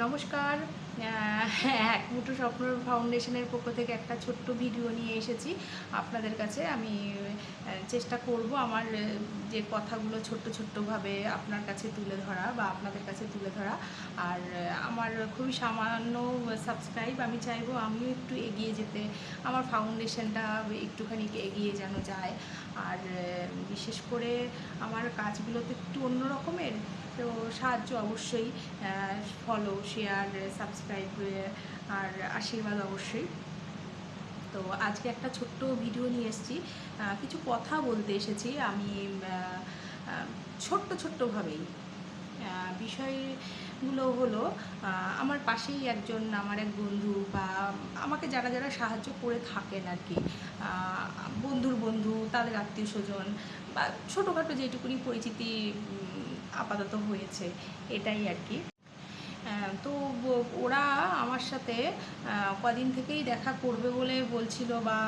নমস্কার। এক মুঠো স্বপ্ন ফাউন্ডেশনের পক্ষ থেকে একটা ছোট্ট ভিডিও নিয়ে এসেছি। আপনাদের কাছে আমি চেষ্টা করব আমার যে কথাগুলো ছোট্ট ছোট্টভাবে আপনার কাছে তুলে ধরা বা আপনাদের কাছে তুলে ধরা। আর আমার খুবই সামান্য সাবস্ক্রাইব আমি চাইব, আমিও একটু এগিয়ে যেতে, আমার ফাউন্ডেশনটা একটুখানি এগিয়ে যেন যায়। আর বিশেষ করে আমার কাজগুলো তো একটু অন্য রকমের তো সাহায্য অবশ্যই ফলো শেয়ার সাবস্ক্রাইব আর আশীর্বাদ অবশ্যই। তো আজকে একটা ছোট্ট ভিডিও নিয়ে এসেছি। কিছু কথা বলতে এসেছি। আমি ছোট্ট ছোট্টভাবেই। বিষয়গুলো হলো আমার পাশেই একজন, আমার এক বন্ধু বা আমাকে যারা যারা সাহায্য করে থাকেন আর কি বন্ধুর বন্ধু, তাদের আত্মীয় স্বজন বা ছোটোখাটো যেটুকুনি পরিচিতি আপাতত হয়েছে এটাই আর কি। তো ওরা আমার সাথে কদিন থেকেই দেখা করবে বলে বলছিল বা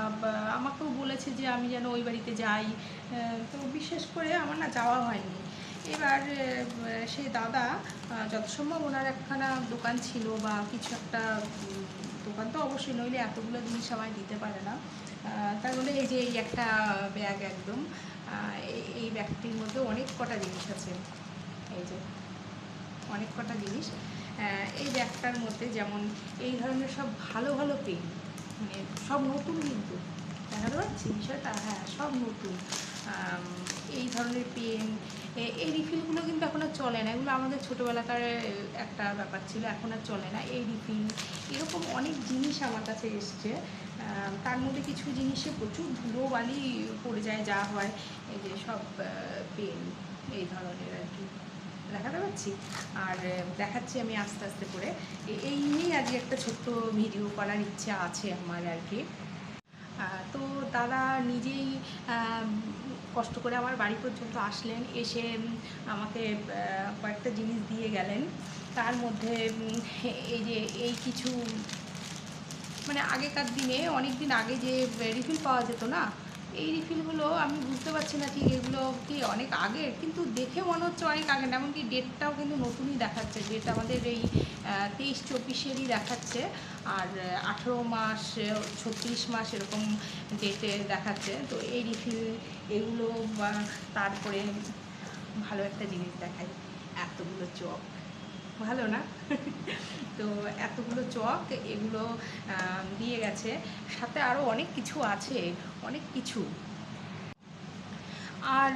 আমাকেও বলেছে যে আমি যেন ওই বাড়িতে যাই। তো বিশেষ করে আমার না যাওয়া হয়নি। এবার আহ, সে দাদা যত সম্ভব ওনার একখানা দোকান ছিল বা কিছু একটা দোকান তো অবশ্যই নইলে এতগুলো জিনিস আমায় দিতে পারে না। তার মধ্যে এই যে এই একটা ব্যাগ একদম এই ব্যাগটির মধ্যে অনেক কটা জিনিস আছে। এই যে অনেক কটা জিনিস এই ব্যাগটার মধ্যে যেমন এই ধরনের সব ভালো ভালো পেন মানে সব নতুন কিন্তু দেখাতে পাচ্ছি বিষয়টা হ্যাঁ সব নতুন এই ধরনের পেন এই রিফিলগুলো কিন্তু এখন আর চলে না, এগুলো আমাদের ছোটোবেলাকার একটা ব্যাপার ছিল, এখন আর চলে না, এই রিফিল, এরকম অনেক জিনিস আমার কাছে এসছে তার মধ্যে কিছু জিনিসে প্রচুর ধুলো বালি পড়ে যায়, যা হয়, এই যে সব পেন, এই ধরনের আর কি। দেখাতে পাচ্ছি আর দেখাচ্ছি আমি আস্তে আস্তে করে। এই নিয়েই আজকে একটা ছোট্ট ভিডিও করার ইচ্ছা আছে আমার আর কি। তো দাদা নিজেই কষ্ট করে আমার বাড়ি পর্যন্ত আসলেন। এসে আমাকে কয়েকটা জিনিস দিয়ে গেলেন। তার মধ্যে এই যে, এই কিছু মানে আগেকার দিনে অনেক দিন আগে যে, রিফিল পাওয়া যেত না এই রিফিলগুলো আমি বুঝতে পারছি না ঠিক এগুলো কি অনেক আগের কিন্তু দেখে মনে হচ্ছে অনেক আগের এমনকি ডেটটাও কিন্তু নতুনই দেখাচ্ছে। ডেট আমাদের এই তেইশ চব্বিশেরই দেখাচ্ছে, আর আঠেরো মাস, ছত্রিশ মাস এরকম ডেটে দেখাচ্ছে। তো এই রিফিল এগুলো বা তারপরে ভালো একটা জিনিস দেখায়, এতগুলো চক ভালো না? তো এতগুলো চক এগুলো দিয়ে গেছে। সাথে আরও অনেক কিছু আছে অনেক কিছু। আর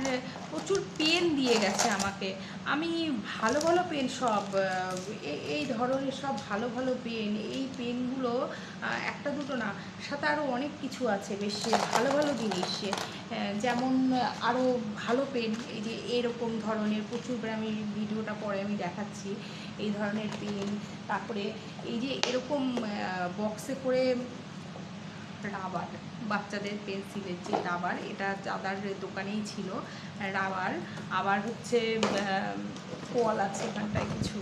প্রচুর পেন দিয়ে গেছে আমাকে। আমি ভালো ভালো পেন সব এই ধরনের সব ভালো ভালো পেন এই পেনগুলো একটা দুটো না, সাথে আরও অনেক কিছু আছে বেশ ভালো ভালো জিনিস। যেমন আরও ভালো পেন এই যে এরকম ধরনের প্রচুর আমি ভিডিওটা পরে আমি দেখাচ্ছি, এই ধরনের পেন তারপরে এই যে এরকম বক্সে করে রাবার, বাচ্চাদের পেন্সিলের যে রাবার, এটা দাদার দোকানেই ছিল, রাবার। আবার হচ্ছে কল আছে এখানটায় কিছু।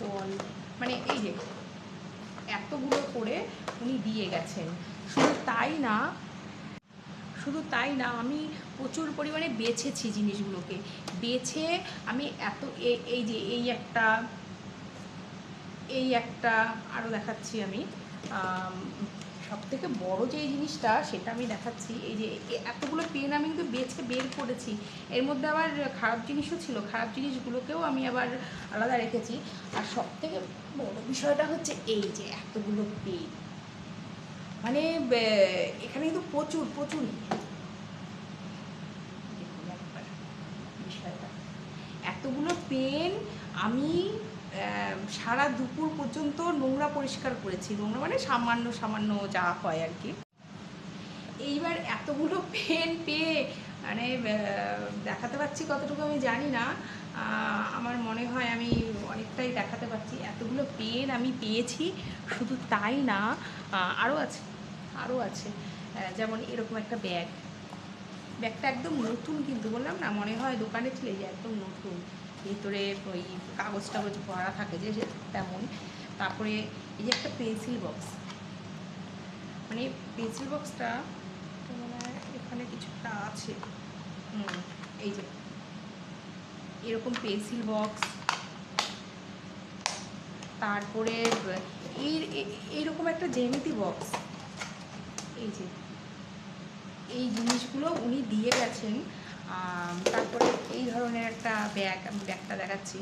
কল। মানে এই যে, এতগুলো করে উনি দিয়ে গেছেন। শুধু তাই না, শুধু তাই না, আমি প্রচুর পরিমাণে বেছেছি জিনিসগুলোকে। বেছে আমি এত এই যে, এই একটা এই একটা আরও দেখাচ্ছি আমি। সব থেকে বড় যে জিনিসটা, সেটা আমি দেখাচ্ছি। এই যে এতগুলো পেন আমি কিন্তু বেছে বের করেছি। এর মধ্যে আবার খারাপ জিনিসও ছিল। খারাপ জিনিসগুলোকেও আমি আবার আলাদা রেখেছি। আর সব থেকে বড় বিষয়টা হচ্ছে এই যে এতগুলো পেন। মানে এখানে কিন্তু প্রচুর প্রচুর এতগুলো পেন আমি সারা দুপুর পর্যন্ত নোংরা পরিষ্কার করেছি। নোংরা মানে সামান্য সামান্য যা হয় আর কি। এইবার এতগুলো পেন পেয়ে মানে দেখাতে পাচ্ছি কতটুকু আমি জানি না। আমার মনে হয় আমি অনেকটাই দেখাতে পাচ্ছি এতগুলো পেন আমি পেয়েছি, শুধু তাই না আরও আছে আরও আছে। যেমন এরকম একটা ব্যাগ। ব্যাগটা একদম নতুন কিন্তু বললাম না, মনে হয় দোকানে ছিল যে একদম নতুন। ভিতরে ওই কাগজ টাগজ ভরা থাকে যে তেমন। তারপরে এই যে একটা পেন্সিল বক্স মানে পেন্সিল বক্সটা এখানে কিছুটা আছে। এই যে। এরকম পেন্সিল বক্স তারপরে এইরকম একটা জেমিতি বক্স এই যে। এই জিনিসগুলো উনি দিয়ে গেছেন। তারপরে এই ধরনের একটা ব্যাগ আমি ব্যাগটা দেখাচ্ছি।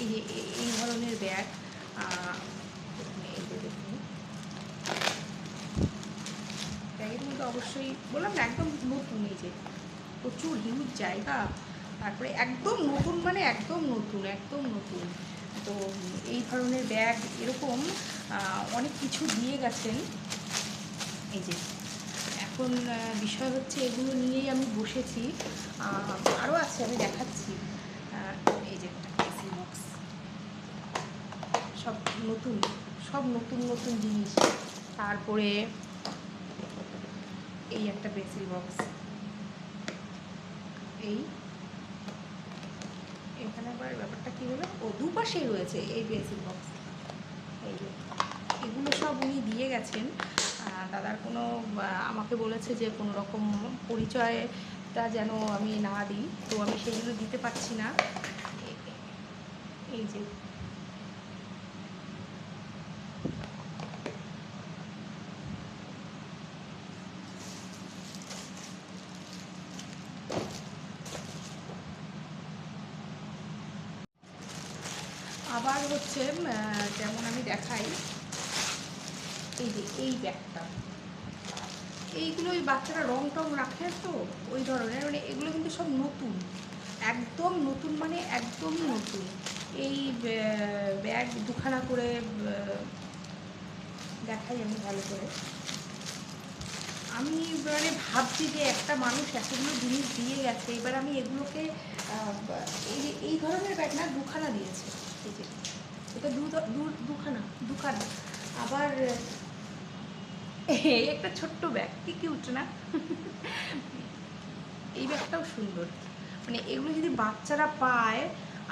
এই যে, এই ধরনের ব্যাগ ব্যাগের মধ্যে অবশ্যই, বললাম না, একদম নতুন এই যে, প্রচুর হিউজ জায়গা, তারপরে একদম নতুন মানে একদম নতুন একদম নতুন। তো এই ধরনের ব্যাগ এরকম অনেক কিছু দিয়ে গেছেন। এই যে এখন বিষয় হচ্ছে এগুলো নিয়েই আমি বসেছি। আরও আছে, আমি দেখাচ্ছি। এই যে একটা পেন্সিল বক্স সব নতুন সব নতুন নতুন জিনিস। তারপরে এই একটা পেন্সিল বক্স এই। এখানে আবার ব্যাপারটা কী হলো? ও, দুপাশেই রয়েছে এই পেন্সিল বক্স এই এগুলো সব উনি দিয়ে গেছেন। দাদার কোনো আমাকে বলেছে যে কোনো রকম পরিচয়টা যেন আমি না দিই, তো আমি সেগুলো দিতে পারছি না। এই যে। আবার হচ্ছে যেমন আমি দেখাই এই ব্যাগটা এইগুলো ওই বাচ্চারা রং টং রাখে তো, ওই ধরনের। মানে এগুলো কিন্তু সব নতুন। একদম নতুন মানে একদমই নতুন। এই ব্যাগ দুখানা করে দেখাই আমি ভালো করে। আমি এবারে ভাবছি যে একটা মানুষ এতগুলো জিনিস দিয়ে গেছে, এবার আমি এগুলোকে এই যে, এই ধরনের ব্যাগ না দুখানা দিয়েছে। এটা দু- দুখানা দুখানা। আবার এই একটা ছোট্ট ব্যাগ, কি কিউট না? এই ব্যাগটাও সুন্দর। মানে এগুলো যদি বাচ্চারা পায়,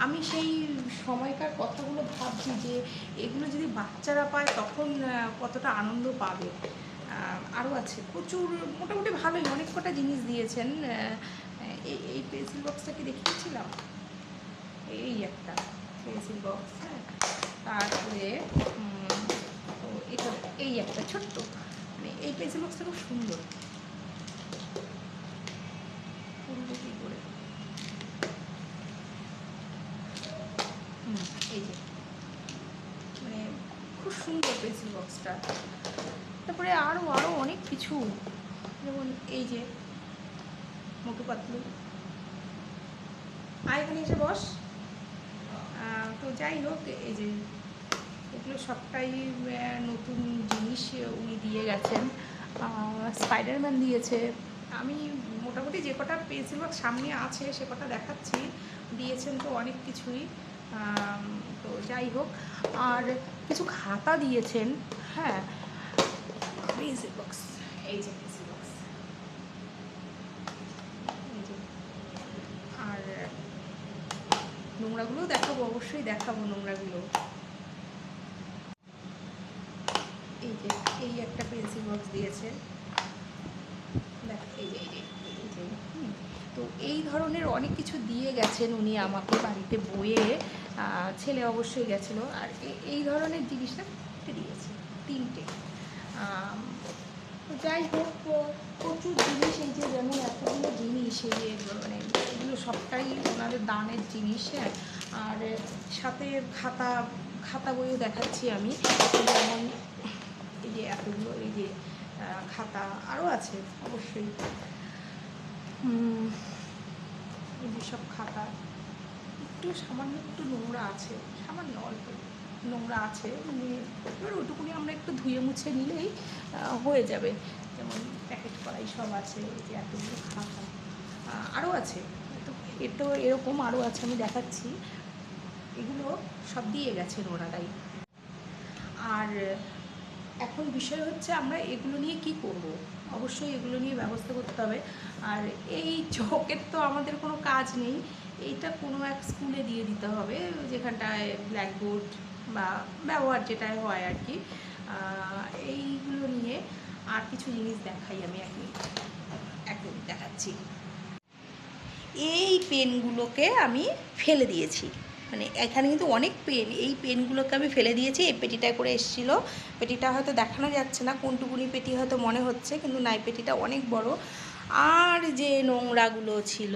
আমি সেই সময়কার কথাগুলো ভাবছি যে এগুলো যদি বাচ্চারা পায়, তখন কতটা আনন্দ পাবে। আরও আছে। প্রচুর, মোটামুটি ভালোই। অনেক কটা জিনিস দিয়েছেন। এই এই পেন্সিল বক্সটা কি দেখিয়েছিলাম? এই একটা পেন্সিল বক্স হ্যাঁ। তারপরে এটা, এই একটা ছোট্ট। এই পেন্সিল বক্সটা খুব সুন্দর। খুলবো কী করে? এই যে। মানে খুব সুন্দর পেন্সিল বক্সটা তারপরে আরও আরও অনেক কিছু। যেমন এই যে, মোটু পাতলু। আয় এখানে এসে বস। তো যাই হোক, এই যে এগুলো সবটাই নতুন জিনিস উনি দিয়ে গেছেন। স্পাইডারম্যান দিয়েছে। আমি মোটামুটি যে কটা বক্স সামনে আছে, সে কটা দেখাচ্ছি। দিয়েছেন তো অনেক কিছুই। তো যাই হোক। আর কিছু খাতা দিয়েছেন। হ্যাঁ পেন্সিল বক্স এই যে পেন্সিল বক্স এই যে। আর নোংরাগুলোও দেখাবো, অবশ্যই দেখাবো নোংরাগুলো। এই এই একটা পেন্সিল বক্স দিয়েছে। তো এই ধরনের অনেক কিছু দিয়ে গেছেন উনি আমাকে বাড়িতে আহ, ছেলে অবশ্যই গেছিল। আর এই ধরনের জিনিসটা দিয়েছে তিনটে। যাই হোক প্রচুর জিনিস এই যে যেমন এতগুলো জিনিস এই মানে এগুলো সবটাই ওনাদের দানের জিনিস হ্যাঁ। আর সাথে খাতা খাতা বইও দেখাচ্ছি আমি। যেমন এতগুলো এই যে খাতা আরও আছে, অবশ্যই। এই যে সব খাতা, একটু সামান্য একটু নোংরা আছে, সামান্য অল্প নোংরা আছে মানে এবার ওটুকুনি আমরা একটু ধুয়ে মুছে নিলেই হয়ে যাবে। যেমন প্যাকেট করাই সব আছে, এই যে এতগুলো খাতা আরও আছে। তো এর তো এরকম আরও আছে, আমি দেখাচ্ছি। এগুলো সব দিয়ে গেছেন ওনারাই আর এখন বিষয় হচ্ছে আমরা এগুলো নিয়ে কি করব? অবশ্যই এগুলো নিয়ে ব্যবস্থা করতে হবে। আর এই চকের তো আমাদের কোনো কাজ নেই। এইটা কোনো এক স্কুলে দিয়ে দিতে হবে, যেখানটায় ব্ল্যাকবোর্ড বা ব্যবহার যেটাই হয় আর কি। এইগুলো নিয়ে আর কিছু জিনিস দেখাই আমি এক মিনিট এক মিনিট দেখাচ্ছি। এই পেনগুলোকে আমি ফেলে দিয়েছি। মানে এখানে কিন্তু অনেক পেন। এই পেনগুলোকে আমি ফেলে দিয়েছি, এই পেটিটায় করে এসেছিল। পেটিটা হয়তো দেখানো যাচ্ছে না, কোনটুকুনি পেটি হয়তো মনে হচ্ছে, কিন্তু নাই, পেটিটা অনেক বড়। আর যে নোংরাগুলো ছিল,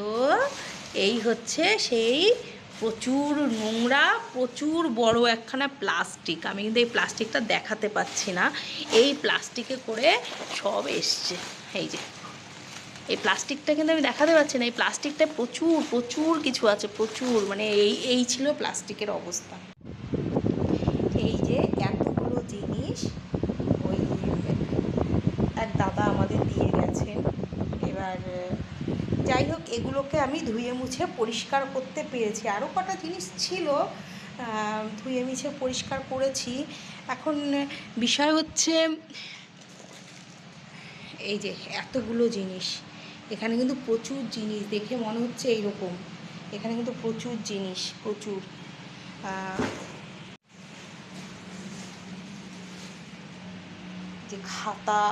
এই হচ্ছে সেই প্রচুর নোংরা, প্রচুর বড় একখানা প্লাস্টিক। আমি কিন্তু এই প্লাস্টিকটা দেখাতে পাচ্ছি না। এই প্লাস্টিকে করে সব এসছে। এই যে এই প্লাস্টিকটা কিন্তু আমি দেখাতে পারছি না, এই প্লাস্টিকটা প্রচুর প্রচুর কিছু আছে, প্রচুর মানে এই এই ছিল প্লাস্টিকের অবস্থা। এই যে এতগুলো জিনিস, ওই এক দাদা আমাদের দিয়ে গেছেন। এবার, যাই হোক, এগুলোকে আমি ধুয়ে মুছে পরিষ্কার করতে পেরেছি। আরও কটা জিনিস ছিল ধুয়ে মুছে পরিষ্কার করেছি। এখন বিষয় হচ্ছে, এই যে এতগুলো জিনিস। এখানে কিন্তু প্রচুর জিনিস দেখে মনে হচ্ছে এইরকম। এখানে কিন্তু প্রচুর জিনিস, প্রচুর। যে খাতা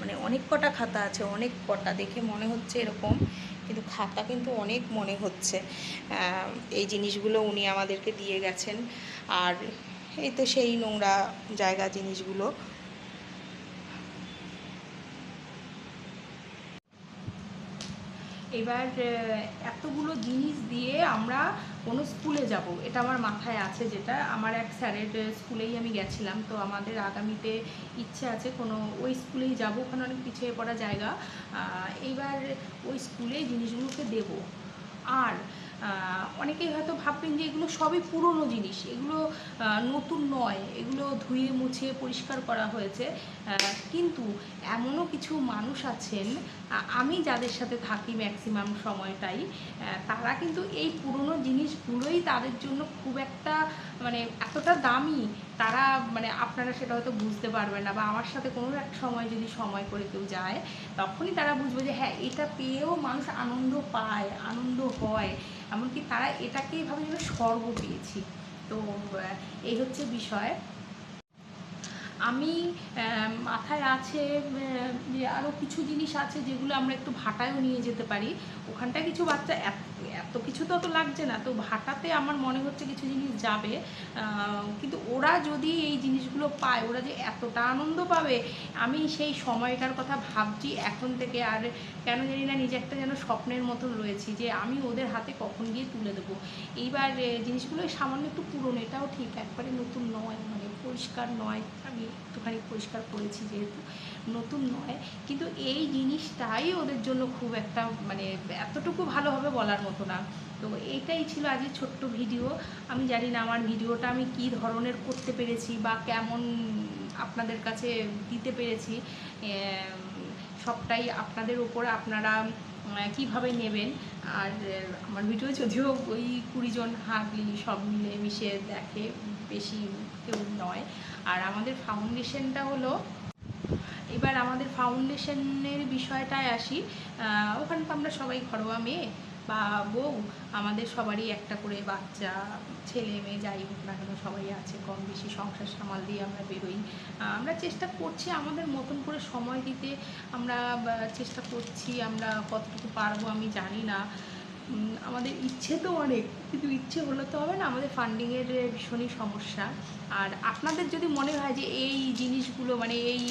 মানে অনেক কটা খাতা আছে, অনেক কটা দেখে মনে হচ্ছে এরকম, কিন্তু খাতা কিন্তু অনেক মনে হচ্ছে। এই জিনিসগুলো উনি আমাদেরকে দিয়ে গেছেন। আর এই তো সেই নোংরা জায়গা জিনিসগুলো। এবার এতগুলো জিনিস দিয়ে আমরা কোনো স্কুলে যাব। এটা আমার মাথায় আছে যেটা। আমার এক স্যারের স্কুলেই আমি গেছিলাম। তো আমাদের আগামীতে ইচ্ছে আছে কোনো, ওই স্কুলেই যাব। ওখানে অনেক পিছিয়ে পড়া জায়গা। এইবার ওই স্কুলে জিনিসগুলোকে দেব। আর অনেকেই হয়তো ভাববেন যে এগুলো সবই পুরনো জিনিস, এগুলো নতুন নয়, এগুলো ধুয়ে মুছে পরিষ্কার করা হয়েছে। কিন্তু এমনও কিছু মানুষ আছেন আমি যাদের সাথে থাকি ম্যাক্সিমাম সময়টাই তারা কিন্তু এই পুরনো জিনিসগুলোই তাদের জন্য খুব একটা মানে এতটা দামি তারা মানে আপনারা সেটা হয়তো বুঝতে পারবেন না বা আমার সাথে কোনো এক সময় যদি সময় করে কেউ যায়, তখনই তারা বুঝবে যে হ্যাঁ এটা পেয়েও মানুষ আনন্দ পায়, আনন্দ হয়। এমনকি তারা এটাকে এভাবে যেন স্বর্গ পেয়েছি। তো এই হচ্ছে বিষয়। আমি মাথায় আছে যে আরও কিছু জিনিস আছে যেগুলো আমরা একটু ভাটায়ও নিয়ে যেতে পারি। ওখানটায় কিছু বাচ্চা এত এত কিছু তো অত লাগছে না। তো ভাটাতে আমার মনে হচ্ছে কিছু জিনিস যাবে। কিন্তু ওরা যদি এই জিনিসগুলো পায়, ওরা যে এতটা আনন্দ পাবে, আমি সেই সময়টার কথা ভাবছি এখন থেকে। আর কেন জানি না নিজে একটা যেন স্বপ্নের মতন রয়েছি যে আমি ওদের হাতে কখন গিয়ে তুলে দেবো। এইবার জিনিসগুলো সামান্য একটু পুরনো, এটাও ঠিক। একবারে নতুন নয় মানে পরিষ্কার নয়। আমি একটুখানি পরিষ্কার করেছি যেহেতু, নতুন নয়। কিন্তু এই জিনিসটাই ওদের জন্য খুব একটা মানে এতটুকু ভালো হবে বলার মতো না। তো এইটাই ছিল আজকে ছোট্ট ভিডিও। আমি জানি না আমার ভিডিওটা আমি কি ধরনের করতে পেরেছি বা কেমন আপনাদের কাছে দিতে পেরেছি। সবটাই আপনাদের উপরে আপনারা কীভাবে নেবেন? আর আমার ভিডিও যদিও ওই কুড়িজন হাগলি সব মিলে মিশে দেখে বেশি কেউ নয়। আর আমাদের ফাউন্ডেশনটা হলো, এবার আমাদের ফাউন্ডেশনের বিষয়টায় আসি। ওখানে তো আমরা সবাই ঘরোয়া মেয়ে। বা বউ আমাদের সবারই একটা করে বাচ্চা, ছেলে, মেয়ে, যাই হোক না কেন সবাই আছে, কম বেশি সংসার সামাল দিয়ে আমরা বেরোই। আমরা চেষ্টা করছি আমাদের মতন করে সময় দিতে, আমরা চেষ্টা করছি আমরা কতটুকু পারব আমি জানি না। আমাদের ইচ্ছে তো অনেক। কিন্তু ইচ্ছে হলে তো হবে না, আমাদের ফান্ডিংয়ের ভীষণই সমস্যা। আর আপনাদের যদি মনে হয় যে এই জিনিসগুলো মানে এই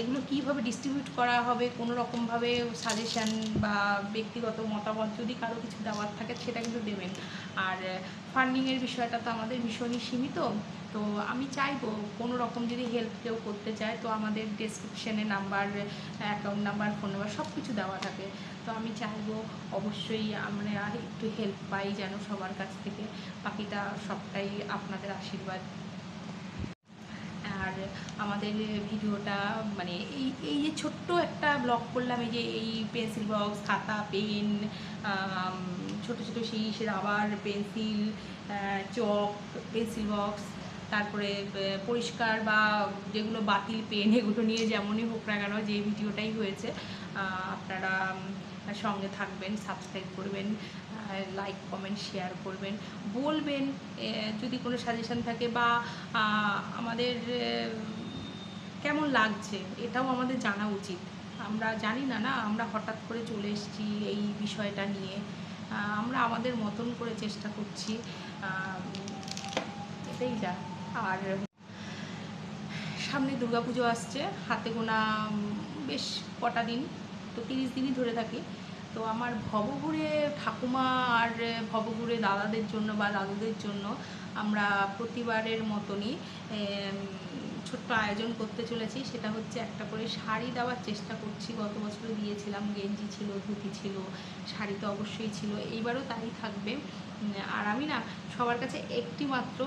এগুলো কীভাবে ডিস্ট্রিবিউট করা হবে, কোনো রকমভাবে সাজেশান বা ব্যক্তিগত মতামত যদি কারও কিছু দেওয়ার থাকে, সেটা কিন্তু দেবেন। আর ফান্ডিংয়ের বিষয়টা তো আমাদের ভীষণই সীমিত। তো আমি চাইব কোনো রকম যদি হেল্প কেউ করতে চায়, তো আমাদের ডেসক্রিপশানে number account number phone number সব কিছু দেওয়া থাকে। তো আমি চাইব অবশ্যই আমরা একটু হেল্প পাই যেন সবার কাছ থেকে। বাকিটা সবটাই আপনাদের আশীর্বাদ। আর আমাদের ভিডিওটা মানে এই এই যে ছোট্ট একটা ব্লগ করলাম, এই যে এই পেন্সিল বক্স খাতা পেন ছোট ছোট শীষ rubber pencil chalk pencil box তারপরে পরিষ্কার বা যেগুলো বাতিল পেন এগুলো নিয়ে যেমনই হোক না কেন যে ভিডিওটাই হয়েছে আপনারা সঙ্গে থাকবেন সাবস্ক্রাইব করবেন লাইক কমেন্ট শেয়ার করবেন। বলবেন যদি কোনো সাজেশন থাকে বা আমাদের কেমন লাগছে, এটাও আমাদের জানা উচিত। আমরা জানি না না, আমরা হঠাৎ করে চলে এসেছি এই বিষয়টা নিয়ে। আমরা আমাদের মতন করে চেষ্টা করছি। এটাই যা। আর সামনে দুর্গাপুজো আসছে, হাতে গোনা বেশ কটা দিন, তো তিরিশ দিনই ধরে থাকি। তো আমার ভবঘুরে ঠাকুমা আর ভবঘুরে দাদাদের জন্য বা দাদুদের জন্য আমরা প্রতিবারের মতনই ছোট্ট আয়োজন করতে চলেছি, সেটা হচ্ছে একটা করে শাড়ি দেওয়ার চেষ্টা করছি। গত বছর দিয়েছিলাম, গেঞ্জি ছিল, ধুতি ছিল, শাড়ি তো অবশ্যই ছিল, এইবারও তাই থাকবে। আর আমি না, সবার কাছে একটি মাত্র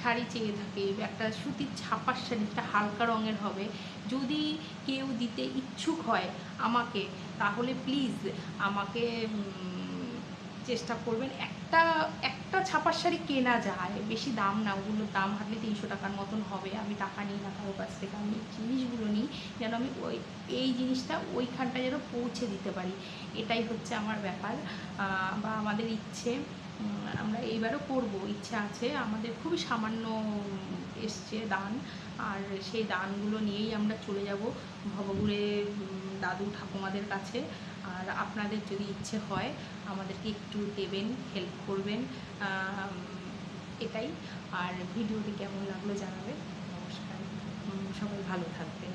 শাড়ি চেয়ে থাকি, একটা সুতির ছাপার শাড়ি একটা হালকা রঙের হবে। যদি কেউ দিতে ইচ্ছুক হয় আমাকে, তাহলে প্লিজ আমাকে চেষ্টা করবেন। একটা একটা ছাপার শাড়ি কেনা যায়, বেশি দাম না, ওগুলোর দাম হাতলে তিনশো টাকার মতন হবে। আমি টাকা নিই না, কারোর কাছ থেকে আমি জিনিসগুলো নিই, যেন আমি ওই, এই জিনিসটা ওইখানটা যেন পৌঁছে দিতে পারি। এটাই হচ্ছে আমার ব্যাপার। বা আমাদের ইচ্ছে আমরা এইবারও করব, ইচ্ছে আছে। আমাদের খুবই সামান্য এসছে দান। আর সেই দানগুলো নিয়েই আমরা চলে যাব ভবঘুরে দাদু ঠাকুমাদের কাছে। আর আপনাদের যদি ইচ্ছে হয়, আমাদেরকে একটু দেবেন হেল্প করবেন এটাই। আর ভিডিওটি কেমন লাগল জানাবেন? নমস্কার। সবাই ভালো থাকবেন।